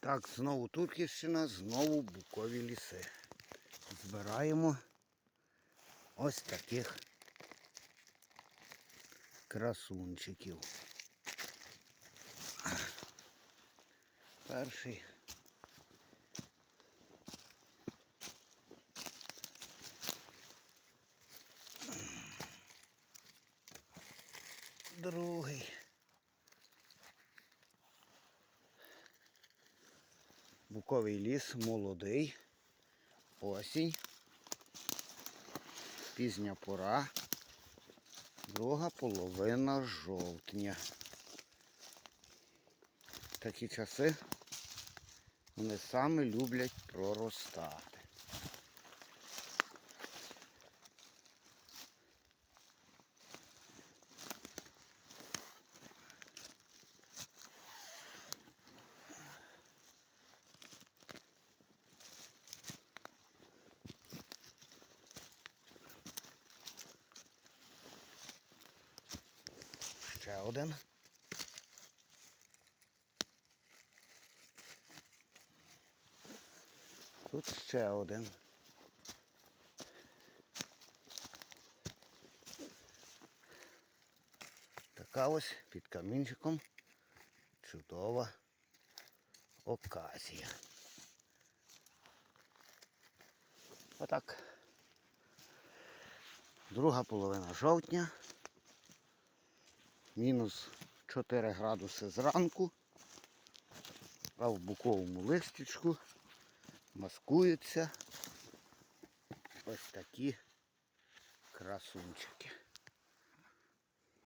Так, знову Турківщина, знову букові ліси. Збираємо ось таких красунчиків. Перший. Другий. Буковий ліс молодий. Осінь. Пізня пора. Друга половина жовтня. Такі часи вони саме люблять проростати. Ще один. Тут ще один. Така ось під камінчиком чудова оказія. Отак. Друга половина жовтня. Мінус 4 градуси зранку. А в буковому листічку маскуються ось такі красунчики.